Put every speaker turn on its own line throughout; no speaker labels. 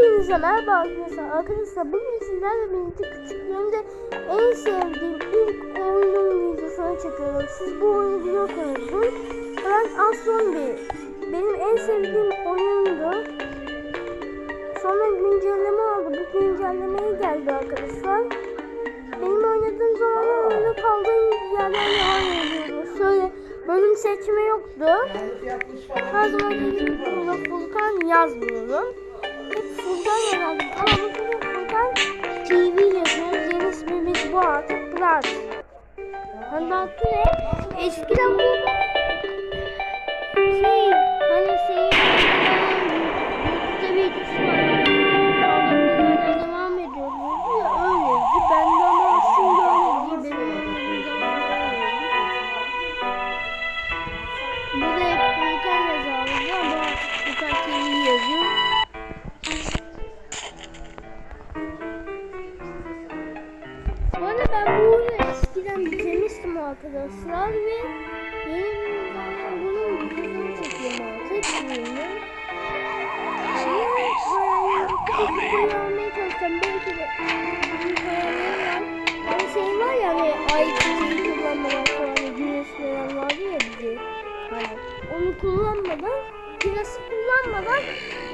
Hepinize merhaba arkadaşlar. Arkadaşlar bugün sizlerle birlikte küçüklüğümde en sevdiğim ilk oyunun videosunu çekiyorum. Siz bu oyunu biliyorsunuzdur. Ben Aston bir. Benim en sevdiğim oyundu. Sonra güncelleme oldu. Bu güncellemeye geldi arkadaşlar. Benim oynadığım zamanlar oyunda kaldığım yerden devam ediyordu. Şöyle bölüm seçme yoktu. Her zaman gibi Furkan yazmıyorum. Hep Furkan yazardım ama bu sefer Furkan TV yazıyoruz. Yeni ismimiz bu artık Plat. Hani ne? Eskiden bu şey Pirası kullanmadan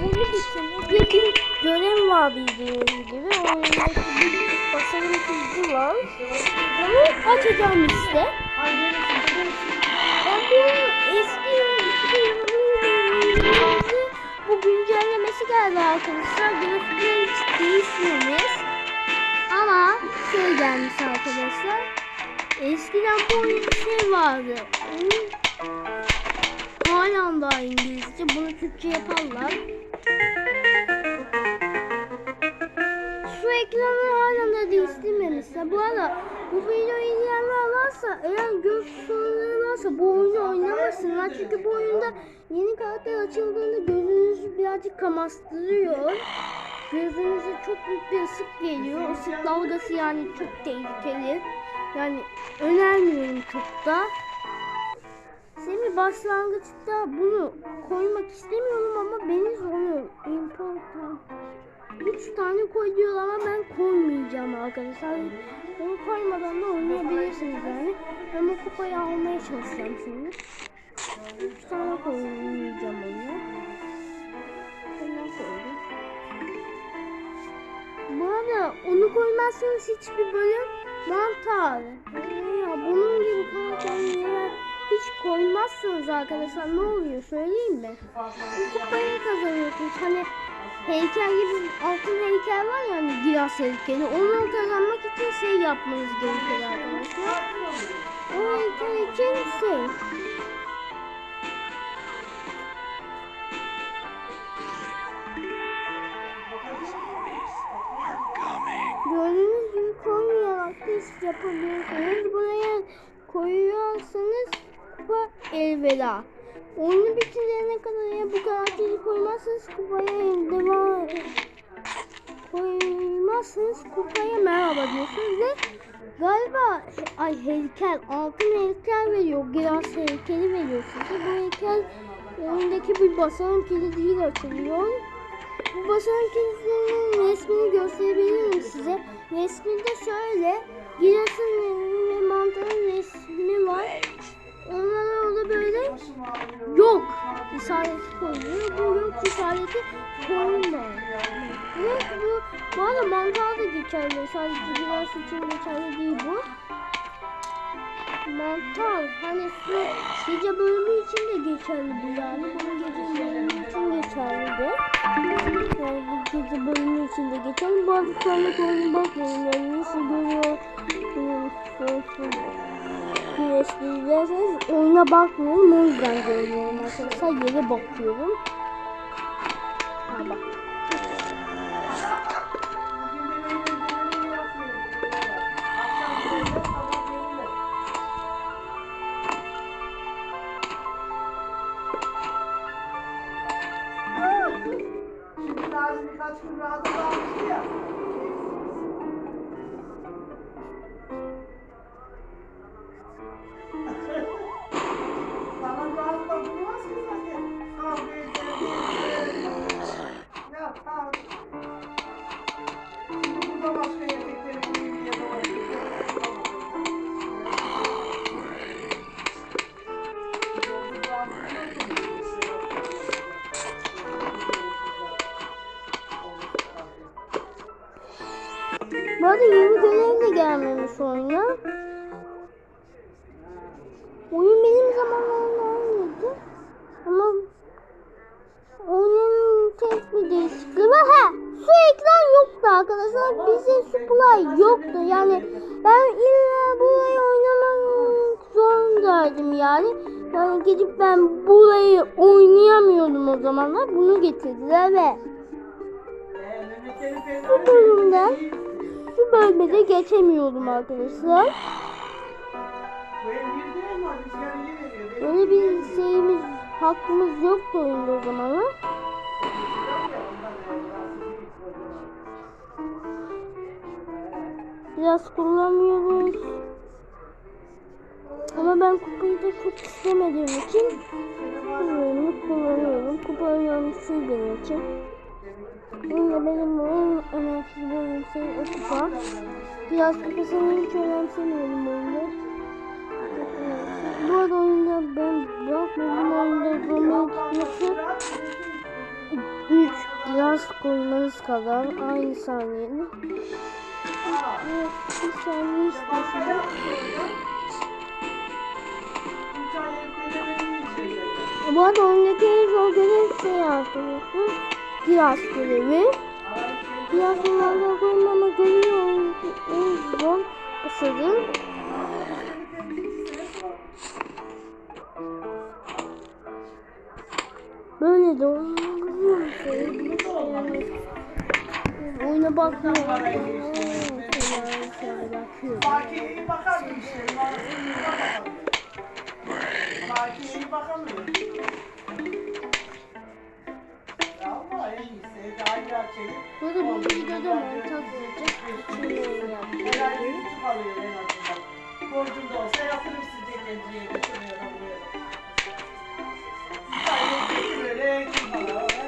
onu bitirmek bir görev var bildiğiniz gibi. Oyundaki bir basarım çizgi var. Onu açacağım işte. Ben bu eski 2020'de bu güncellemesi geldi arkadaşlar. Grafikleri hiç değişmemiş. Ama şey gelmiş arkadaşlar. Eskiden bu oyunda şey vardı. Onun Halen daha İngilizce. Bunu Türkçe yaparlar. Şu ekranı halen de değiştirmemişler. Bu arada bu videoyu izleyenler varsa eğer göz sorunları varsa bu oyunu oynamasınlar. Çünkü bu oyunda yeni karakter açıldığında gözünüzü birazcık kamaştırıyor. Gözünüze çok büyük bir ısık geliyor. Isık dalgası yani çok tehlikeli. Yani önermiyorum çok da. Seni başlangıçta bunu koymak istemiyorum ama beni zorluyor. Important. Üç tane koy diyor ama ben koymayacağım arkadaşlar. Onu koymadan da oynayabilirsiniz yani. Ben bu kupayı almaya çalışacağım şimdi. Üç tane koymayacağım onu. Bu arada onu koymazsanız hiçbir bölüm mantar. Ya bunun gibi karakterleri hiç koymazsınız arkadaşlar ne oluyor söyleyeyim mi? Bu kupayı kazanıyorsunuz. Hani heykel gibi altın heykel var ya hani Giras heykeli. Onu kazanmak için şey yapmanız gerekiyor arkadaşlar. O heykel için şey. Gördüğünüz gibi koymayarak da iş yapabilirsiniz. Buraya koyuyorsanız kupa elveda. Oyunu bitirene kadar ya bu karakteri koymazsanız kupaya devam koymazsanız kupaya merhaba diyorsunuz ve galiba ay heykel altın heykel veriyor Giras heykeli veriyor size. Bu heykel önündeki bir basanın kilidiyle açılıyor. Bu basanın kilidinin resmini gösterebilirim size. Resminde şöyle Giras'ın işareti koyuyor. Bu yok işareti koyma. Ve bu, bu arada mantar da geçerli. Sadece biraz için geçerli değil bu. Mantar hani şu gece bölümü için de geçerli bu yani. Bunun gece bölümü için geçerli de. Yani gece bölümü için de geçerli. Bazı sonra koyun bakmayın. Yani nasıl görüyor. Güneşli izlerseniz oyuna bakmıyorum. O yüzden görüyorum arkadaşlar. Yere bakıyorum. O zamanlar. Bunu getirdiler ve bu bölümden şu bölmede geçemiyordum arkadaşlar. Öyle bir şeyimiz, hakkımız yoktu oyunda o zamanlar. Biraz kullanmıyoruz. Ama ben kupayı da çok istemediğim için bölümü kullanıyorum. Kupa önemsiz benim için. Yine benim en önemsiz bölüm şey o kupa. Biraz kupasını hiç önemsemiyorum oyunda. Bu arada oyunda ben bırakmadım oyunda zombi tutması 3 biraz koymanız kadar aynı saniyede. Bir saniye istiyorsunuz. Bu arada oyundaki en zor görev şey arkadaşlar. Biraz görevi. Biraz bunlardan koymama görevi en zor ısırdım. Böyle de. Yani oyuna bakmıyorum. Şöyle şöyle bakıyorum.
Ama en iyisi. Daha gerçeği.
Burada bu videoda mantak olacak.
Herhalde küçük alıyor en azından. Borcum da olsa yatırır size da. Sadece böyle kim falan.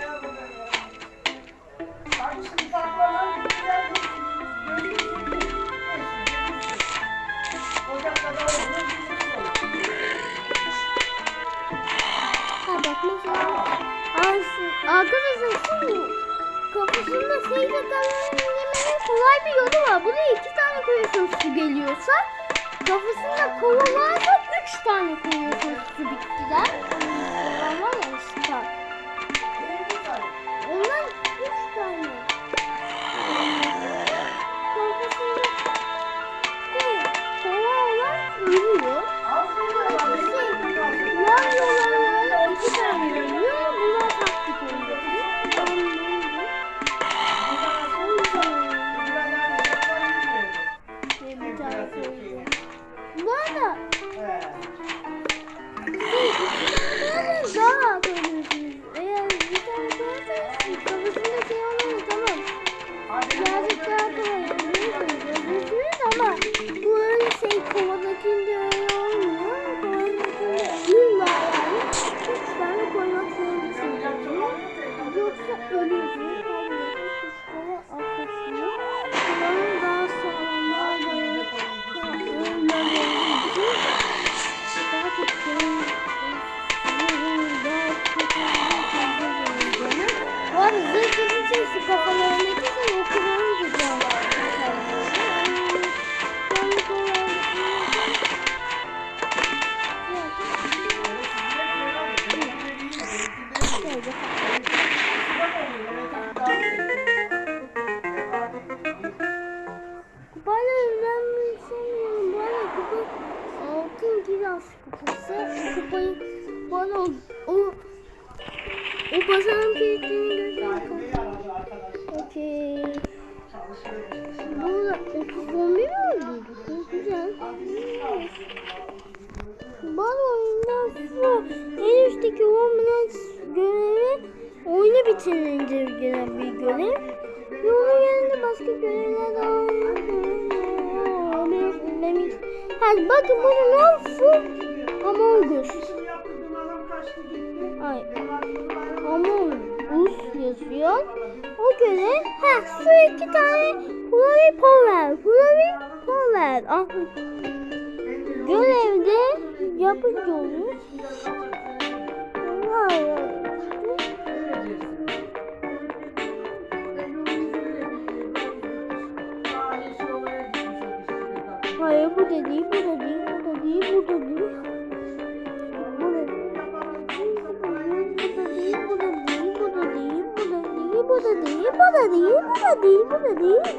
Arkadaşlar şu kafasında şeyle yemenin kolay bir yolu var. Buraya iki tane koyuyorsun su geliyorsa kafasında kova varsa üç tane koyuyorsun su bitkiden. Daha oynuyorsunuz. Eğer bir tane koyarsanız kafasında şey olmuyor tamam. Birazcık daha yapıyorsunuz. Yapıyorsunuz ama bu öyle şey kovadakinde 30 zombi mi öldürdü? Güzel. Bana oyundan sonra en üstteki 10 minut görevi oyunu bitirince gelen bir görev. Ve onun yanında başka görevler daha var. Bakın bunu nasıl Among görev ha şu iki tane Flavi Power. Flavi Power. Ah. Görevde yapınca oluyor. Vay. Hayır bu da değil, bu da değil, bu da değil. Bu da değil, bu da değil, bu da değil.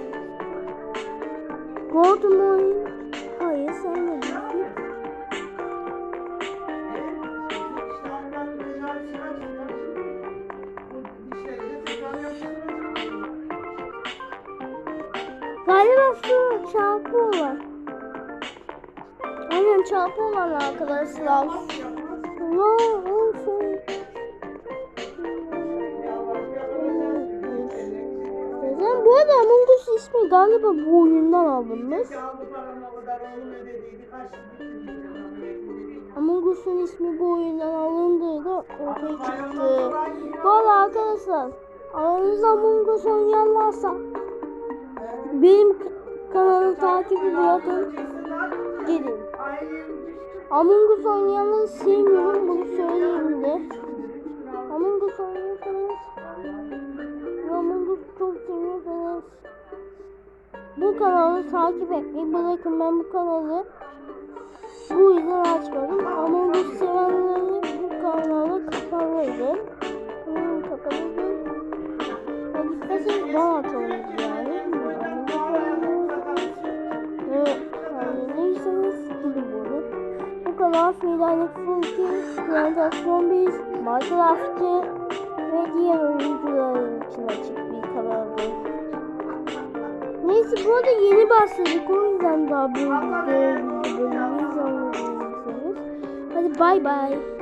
Gold Moin. Hayır değilsin. Galiba şu çarpı olan. Aynen çarpı olan arkadaşlar. Ne Among Us ismi galiba bu oyundan alınmış. Among Us'un ismi bu oyundan alındığı da ortaya çıktı. Arada arkadaşlar aranızda Among Us oynayan varsa benim kanalı takibi bırakın gidin. Among Us oynayanları sevmiyorum etmeyi bırakın ben bu kanalı bu yüzden açmadım. Among Us sevenleri bu kanalı kapalıydı. Hmm, kapalıydı. Hadi isterseniz bana atalım yani. Ve neyseniz gidin bunu. Bu kanal Freelancer Funky, Plantasyon 1, Minecraft'ı ve diğer oyuncular Neyse bu arada yeni başladık o yüzden daha böyle bir bölümü izlemeyi Hadi bay bay.